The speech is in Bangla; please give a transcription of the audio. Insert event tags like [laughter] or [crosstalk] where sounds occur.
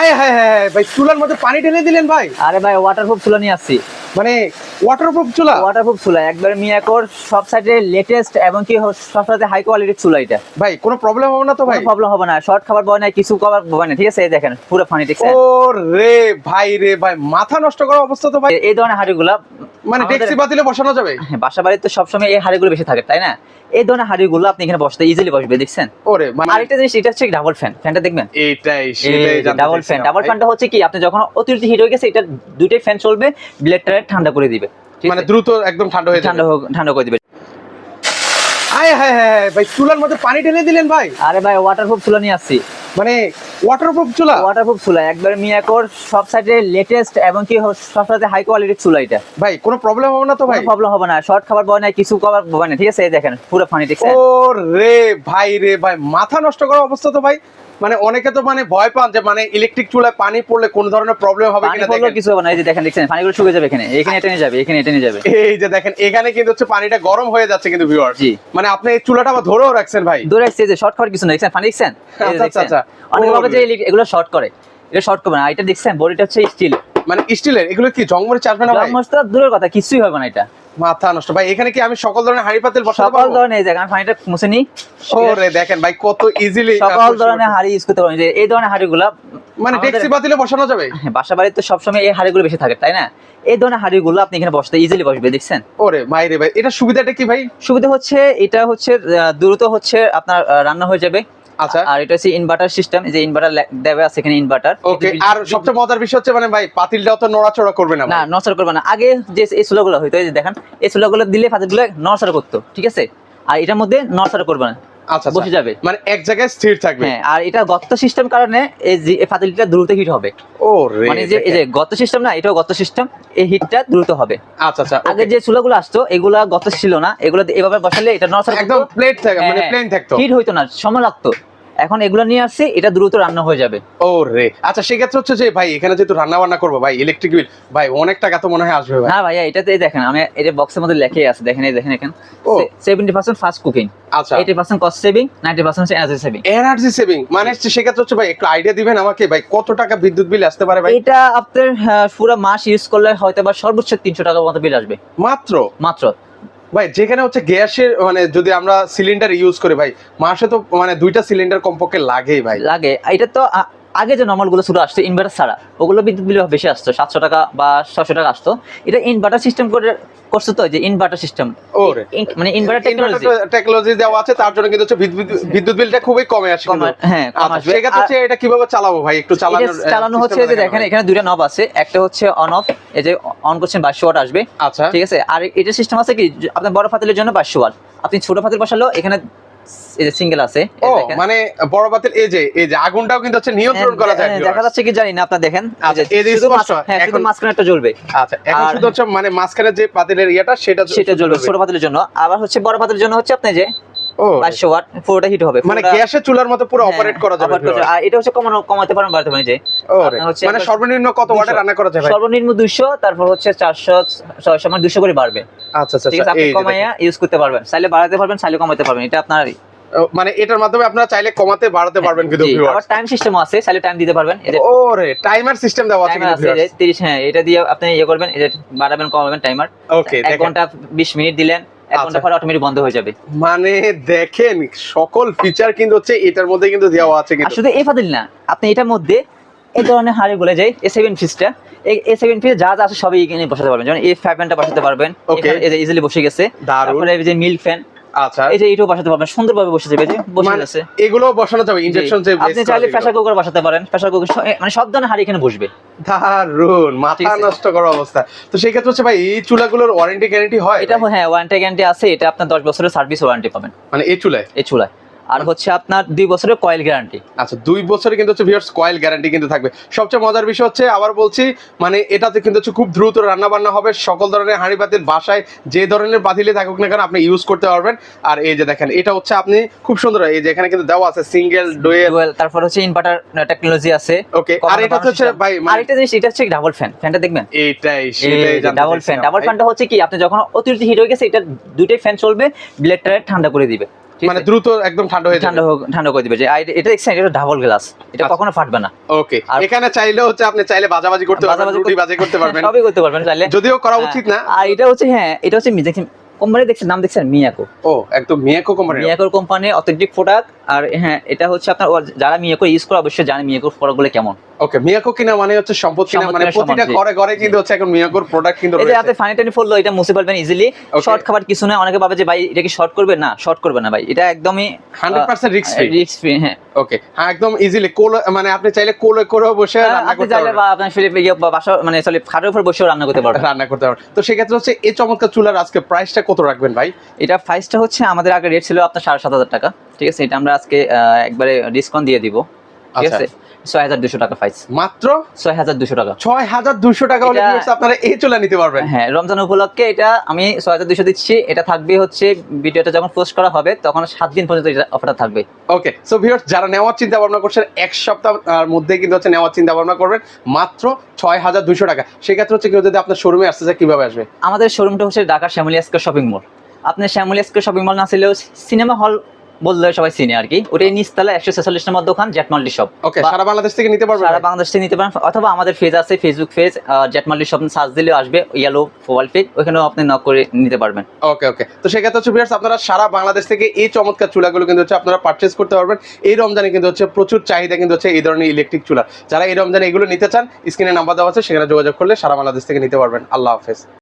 আয় হায় হায় হায় ভাই চুলার মধ্যে পানি ঢেলে দিলেন ভাই। আরে ভাই ওয়াটারপ্রুফ চুলা নিয়ে আসছি। মানে ওয়াটারপ্রুফ চুলা? ওয়াটারপ্রুফ চুলা একবার মিয়াকোর সব সাইডে লেটেস্ট এবং কি সব সাইডে হাই কোয়ালিটির চুলা এটা। ভাই কোনো প্রবলেম হবে না তো ভাই? প্রবলেম হবে না শর্ট খাবার বয় না কিছু খাবার বয় না ঠিক আছে? এই দেখেন পুরো ফানি ঠিক আছে ও রে ভাই রে ভাই মাথা নষ্ট করার অবস্থা তো ভাই। এই ধরনের হাড়িগুলা মানে ডেক্সি বাতিলে বসানো যাবে? হ্যাঁ, বাসা বাড়িতে তো সবসময় এই হাড়িগুলো বেশি থাকে তাই না? এই ধরনের হাড়িগুলো আপনি এখানে বসতে ইজিলি বসবে দেখছেন? ওরে আরেকটা জিনিস এটা হচ্ছে ডাবল ফ্যান ফ্যানটা দেখবেন? এটাই ডাবল ফ্যান ডাবল ফ্যানটা হচ্ছে কি আপনি যখন অতিরিক্ত হিট হয়ে গেছে এটা দুইটাই ফ্যান চলবে ব্লেডটা ঠান্ডা করে দিবে। মানে দ্রুত একদম ঠান্ডা হয়ে ঠান্ডা হোক- ঠান্ডা করে দিবে। আয় হ্যাঁ হায় হায় ভাই চুলার মধ্যে পানি ঢেলে দিলেন ভাই। আরে ভাই ওয়াটারপ্রুফ চুলা নিয়ে আসছি। মানে ওয়াটারপ্রুফ চুলা? ওয়াটারপ্রুফ চুলা একবার মিয়াকোর সব সাইডে লেটেস্ট এবং কি সব সাইডে হাই কোয়ালিটির চুলা এটা। ভাই কোনো প্রবলেম হবে না তো ভাই? প্রবলেম হবে না শর্ট খাবার বয় না কিছু খাবার বয় না ঠিক আছে? এই দেখেন পুরো ফানি দেখছেন। ও রে ভাই রে ভাই মাথা নষ্ট করার অবস্থা তো ভাই। মানে অনেকে তো মানে ভয় পান যে মানে ইলেকট্রিক চুলায় পানি পড়লে কোন ধরনের প্রবলেম হবে কিনা দেখেন। কিছু হবে না। এই যে দেখেন দেখছেন পানিগুলো শুকিয়ে যাবে এখানে। এখানে এটা নিয়ে যাবে এখানে এটা নিয়ে যাবে। এই যে দেখেন এখানে কিন্তু হচ্ছে পানিটা গরম হয়ে যাচ্ছে কিন্তু ভিউয়ার জি। মানে আপনি এই চুলাটা আবার ধরেও রাখছেন ভাই। ধরে আসছে যে শর্ট খাবার কিছু না দেখছেন পানি দেখছেন? আচ্ছা, আচ্ছা, অনেক ভাবে যে এগুলো শর্ট করে। এটা শর্ট করবে না। এটা দেখছেন বডিটা হচ্ছে স্টিল মানে স্টিলের এগুলো কি জংমরে চাষবে না ভাই? মস্ত দূরের কথা কিছুই হবে না এটা। মাথা নষ্ট। ভাই এখানে কি আমি সকল ধরনের হাড়ি পাতিল বসাতে সকল ধরনের জায়গা আমি পানিটা মুছে নিই। ওরে দেখেন ভাই কত ইজিলি সকল ধরনের হাড়ি ইউজ করতে পারবেন এই ধরনের হাড়িগুলা মানে ডেক্সি বাতিলে বসানো যাবে? হ্যাঁ, বাসা বাড়িতে সবসময় এই হাড়িগুলো বেশি থাকে তাই না? এই ধরনের হাড়িগুলো আপনি এখানে বসতে ইজিলি বসবে দেখছেন? ওরে ভাই রে ভাই এটা সুবিধাটা কি ভাই? সুবিধা হচ্ছে এটা হচ্ছে দ্রুত হচ্ছে আপনার রান্না হয়ে যাবে। আচ্ছা। আর এটা হচ্ছে ইনভার্টার সিস্টেম যে ইনভার্টার দেবে আছে এখানে ইনভার্টার ওকে আর সবচেয়ে মজার বিষয় হচ্ছে মানে ভাই পাতিলটাও তো নড়াচড়া করবে না না। নড়চড় করবে না। আগে যে এই চুলাগুলো হইতো এই যে দেখেন এই চুলাগুলো দিলে ফাতিলগুলো নড়চড় করতো ঠিক আছে? আর এটার মধ্যে নড়চড় করবে না আচ্ছা বসে যাবে। মানে এক জায়গায় স্থির থাকবে। হ্যাঁ আর এটা সিস্টেম কারণে এই যে ফাতিলটা দ্রুত হিট হবে। ও রে মানে যে এই যে গত সিস্টেম না এটাও গত সিস্টেম এই হিটটা দ্রুত হবে। আচ্ছা আচ্ছা আগে যে চুলাগুলো আসতো এগুলা গত ছিল না এগুলো এভাবে বসালে এটা নড়চড় একদম প্লেট থাকে মানে হ্যাঁ, প্লেন থাকতো। হিট হইতো না সময় লাগতো। এখন এগুলো নিয়ে আসছি এটা দ্রুত রান্না হয়ে যাবে। ও রে আচ্ছা সেক্ষেত্রে হচ্ছে যে ভাই এখানে যেহেতু রান্না বান্না করব ভাই ইলেকট্রিক বিল ভাই অনেক টাকা তো মনে হয় আসবে ভাই। না ভাইয়া এটাতে দেখেন আমি এটা বক্সের মধ্যে লেখে আছে দেখেন এই দেখেন এখানে। সেভেন্টি পার্সেন্ট ফাস্ট কুকিং আচ্ছা। Eighty percent cost saving ninety percent energy saving energy saving মানে সেক্ষেত্রে হচ্ছে ভাই একটু আইডিয়া দিবেন আমাকে ভাই কত টাকা বিদ্যুৎ বিল আসতে পারে ভাই? এটা আপনার আহ, পুরো মাস ইউজ করলে হয়তো বা সর্বোচ্চ তিনশো টাকার মতো বিল আসবে। মাত্র? মাত্র। ভাই, যেখানে হচ্ছে গ্যাসের মানে যদি আমরা সিলিন্ডার ইউজ করি ভাই, মাসে তো মানে দুইটা সিলিন্ডার কমপক্ষে লাগেই ভাই। লাগে। এটা তো আগে যে নর্মালগুলো শুরু আসছে ইনভার্টার ছাড়া। ওগুলো বিদ্যুৎ বিল বেশি আসতো সাতশো টাকা বা ছশো টাকা আসতো। এটা ইনভার্টার সিস্টেম করে করছে তো যে ইনভার্টার সিস্টেম মানে ইনভার্টার টেকনোলজি টেকনোলজি দেওয়া আছে তার জন্য কিন্তু হচ্ছে বিদ্যুৎ- বিলটা খুবই কমে আসে হ্যাঁ কম আচ্ছা, আসবে। হচ্ছে এটা কীভাবে চালাবো ভাই? একটু আহ, চালানো হচ্ছে যে দেখেন এখানে দুইটা নব আছে। একটা হচ্ছে অন অফ এই যে অন করছেন বাইশশো ওয়াট আসবে। আচ্ছা। ঠিক আছে? আর এটা সিস্টেম আছে কি? আপনার বড় ফাতিলের জন্য বাইশশো ওয়াট। আপনি ছোট ফাতিল বসালেও এখানে এই যে সিঙ্গেল আছে ও মানে বড় বাতিল এই যে এই যে আগুনটাও কিন্তু হচ্ছে নিয়ন্ত্রণ করা যায় হ্যাঁ, দেখা যাচ্ছে কি জানি না আপনি দেখেন। এই আচ্ছা, যে স্পষ্ট, হ্যাঁ শুধু একটা জ্বলবে। আচ্ছা এখন শুধু হচ্ছে মানে মাঝখানে যে পাতিলের ইয়েটা সেটা সেটা জ্বলবে ছোট পাতিলের জন্য। আবার হচ্ছে বড় পাতিলের জন্য হচ্ছে আপনি যে বাইশশো ওয়াট পুরোটা হিট হবে মানে গ্যাসের চুলার মতো পুরো হ্যাঁ, অপারেট করা যাবে আর এটা হচ্ছে কমানো কমাতে পারেন বাড়াতে পারেন যে মানে সর্বনিম্ন কত ওয়াটে রান্না করা যাবে? সর্বনিম্ন দুইশো তারপর হচ্ছে চারশো ছয়শো মানে দুশো করে বাড়বে। আচ্ছা আচ্ছা ঠিক আছে আচ্ছা, আপনি কমাইয়া ইউজ করতে পারবেন। চাইলে বাড়াতে পারবেন চাইলে কমাতে পারবেন এটা আপনার মানে এটার মাধ্যমে আপনারা চাইলে কমাতে বাড়াতে পারবেন কিন্তু আবার টাইম সিস্টেম আছে চাইলে টাইম দিতে পারবেন। ওরে টাইমার সিস্টেম দেওয়া আছে কিন্তু আছে 30 হ্যাঁ এটা দিয়ে আপনি ইয়ে করবেন বাড়াবেন কমাবেন টাইমার ওকে এক ঘণ্টা 20 মিনিট দিলেন এক ঘণ্টা আচ্ছা। পরে অটোমেটিক বন্ধ হয়ে যাবে। মানে দেখেন সকল ফিচার কিন্তু হচ্ছে এটার মধ্যে কিন্তু দেওয়া আছে কিন্তু। শুধু এই ফাদিল না আপনি এটার মধ্যে এই ধরনের হাড়ি বলে যাই এ সেভেন ফিসটা এই সেভেন ফিস যা যা আছে সবই এখানে বসাতে পারবেন। যেমন এ ফাইভ ফ্যানটা বসাতে পারবেন। Okay. এই যে ইজিলি বসে গেছে। তারপরে এই যে মিল্ক ফ্যান আচ্ছা। এই যে এটাও বসাতে পারবেন সুন্দরভাবে বসে যাবে যে বসে আছে গেছে। এগুলো বসানো যাবে ইনজেকশন যে আপনি চাইলে প্রেসার কুকার বসাতে পারেন প্রেসার কুকার মানে সব ধরনের হাড়ি এখানে বসবে। দারুণ মাথা। নষ্ট করা অবস্থা। তো সেই ক্ষেত্রে হচ্ছে ভাই এই চুলাগুলোর ওয়ারেন্টি গ্যারান্টি হয় এটা হ্যাঁ ওয়ারেন্টি গ্যারান্টি আছে এটা আপনার দশ বছরের সার্ভিস ওয়ারেন্টি পাবেন। মানে এই চুলায়? এই চুলায়। আর হচ্ছে আপনার দুই বছরের কয়েল গ্যারান্টি আচ্ছা দুই বছরে কিন্তু হচ্ছে ভিউয়ার্স কয়েল গ্যারান্টি কিন্তু থাকবে। সবচেয়ে মজার বিষয় হচ্ছে আবার বলছি মানে এটাতে কিন্তু হচ্ছে খুব দ্রুত রান্না বান্না হবে। সকল ধরনের হাঁড়ি পাতিল বাসায় যে ধরনের পাতিলে থাকুক না কেন আপনি ইউজ করতে পারবেন। আর এই যে দেখেন এটা হচ্ছে আপনি খুব সুন্দর এই যে এখানে কিন্তু দেওয়া আছে সিঙ্গেল ডোয়েল তারপর হচ্ছে ইনভার্টার টেকনোলজি আছে। ওকে আর এটা হচ্ছে ভাই মানে আরেকটা জিনিস এটা হচ্ছে ডাবল ফ্যান ফ্যানটা দেখবেন? এইটাই সেটাই ডাবল ফ্যান ডাবল ফ্যানটা হচ্ছে কি আপনি যখন অতিরিক্ত হিট হয়ে গেছে এটা দুইটাই ফ্যান চলবে ব্লেডটা ঠান্ডা করে দিবে। মানে দ্রুত একদম ঠান্ডা হয়ে ঠান্ডা ঠান্ডা করে দিবে। যে এটা দেখছেন এটা ডাবল গ্লাস এটা আচ্ছা। কখনো ফাটবে না। ওকে। আর- এখানে চাইলে হচ্ছে আপনি চাইলে বাজাবাজি করতে পারবেন বাজাবাজি রুটি বাজে করতে পারবেন। [laughs] সবই করতে পারবেন চাইলে। যদিও করা হ্যাঁ। উচিত না। আর এটা হচ্ছে হ্যাঁ এটা হচ্ছে দেখছেন কোম্পানি দেখছেন নাম দেখছেন মিয়াকো। ও একদম Miyako company Miyako company authentic product আর হ্যাঁ এটা হচ্ছে আপনার যারা মিয়াকো ইউজ করে অবশ্যই জানে মিয়াকোর প্রোডাক্টগুলো কেমন। ওকে মিয়াকো কিনা মানে হচ্ছে সম্পদ কিনা মানে প্রতিটা ঘরে ঘরে কিন্তু হচ্ছে এখন মিয়াকোর প্রোডাক্ট কিন্তু রয়েছে। হাতে ফানি টানি পড়ল এটা মুছে পারবেন ইজিলি শর্ট খাবার কিছু না অনেকে ভাবে যে ভাই এটা কি শর্ট করবে? না শর্ট করবে না ভাই। এটা একদমই 100% risk free। রিস্ক ফ্রি হ্যাঁ। ওকে হ্যাঁ একদম ইজিলি কোল মানে আপনি চাইলে কোলে করেও বসে রান্না করতে পারবেন। বা আপনার ফিরে বা বাসা মানে চলে খাটের উপর বসেও রান্না করতে পারবেন। রান্না করতে পারবেন। তো সেক্ষেত্রে হচ্ছে এই চমৎকার চুলার আজকে প্রাইসটা কত রাখবেন ভাই? এটা প্রাইসটা হচ্ছে আমাদের আগে রেট ছিল আপনার সাড়ে সাত হাজার টাকা। ঠিক আছে? এটা আমরা আজকে একবারে ডিসকাউন্ট দিয়ে দিব। ঠিক আচ্ছা। আছে? ছয় হাজার দুশো টাকা প্রাইস মাত্র? ছয় হাজার দুশো টাকা। ছয় হাজার দুশো টাকা হলে আপনারা এই চুলা নিতে পারবেন। হ্যাঁ রমজান উপলক্ষে এটা আমি ছয় হাজার দুশো দিচ্ছি। এটা থাকবে হচ্ছে ভিডিওটা যখন পোস্ট করা হবে তখন সাত দিন পর্যন্ত এটা অফারটা থাকবে। ওকে সো ভিউয়ার্স যারা নেওয়ার চিন্তা ভাবনা করছেন এক সপ্তাহ মধ্যে কিন্তু হচ্ছে নেওয়ার চিন্তা ভাবনা করবেন। মাত্র ছয় হাজার দুশো টাকা। সেক্ষেত্রে হচ্ছে কেউ যদি আপনার শোরুমে আসতে চায় কীভাবে আসবে? আমাদের শোরুমটা হচ্ছে Dhaka Shyamoli square shopping mall. আপনার শ্যামলী স্কোয়ার শপিং মল না ছিলেও সিনেমা হল বললে সবাই চিনে আর কি। ওটাই নিচতলা একশো ছেচল্লিশ নম্বর দোকান শপ ওকে সারা বাংলাদেশ থেকে নিতে পারবেন। সারা বাংলাদেশ থেকে নিতে পারেন। অথবা আমাদের পেজ আছে ফেসবুক পেজ শপ সার্চ দিলেও আসবে ইয়েলো পেজ ওখানেও আপনি নক করে নিতে পারবেন। ওকে ওকে তো সেক্ষেত্রে হচ্ছে ভিউয়ার্স আপনারা সারা বাংলাদেশ থেকে এই চমৎকার চুলাগুলো কিন্তু হচ্ছে আপনারা পারচেস করতে পারবেন। এই রমজানে কিন্তু হচ্ছে প্রচুর চাহিদা কিন্তু হচ্ছে এই ধরনের ইলেকট্রিক চুলা। যারা এই রমজানে এগুলো নিতে চান স্ক্রিনে নাম্বার দেওয়া আছে সেখানে যোগাযোগ করলে সারা বাংলাদেশ থেকে নিতে পারবেন। আল্লাহ হাফেজ।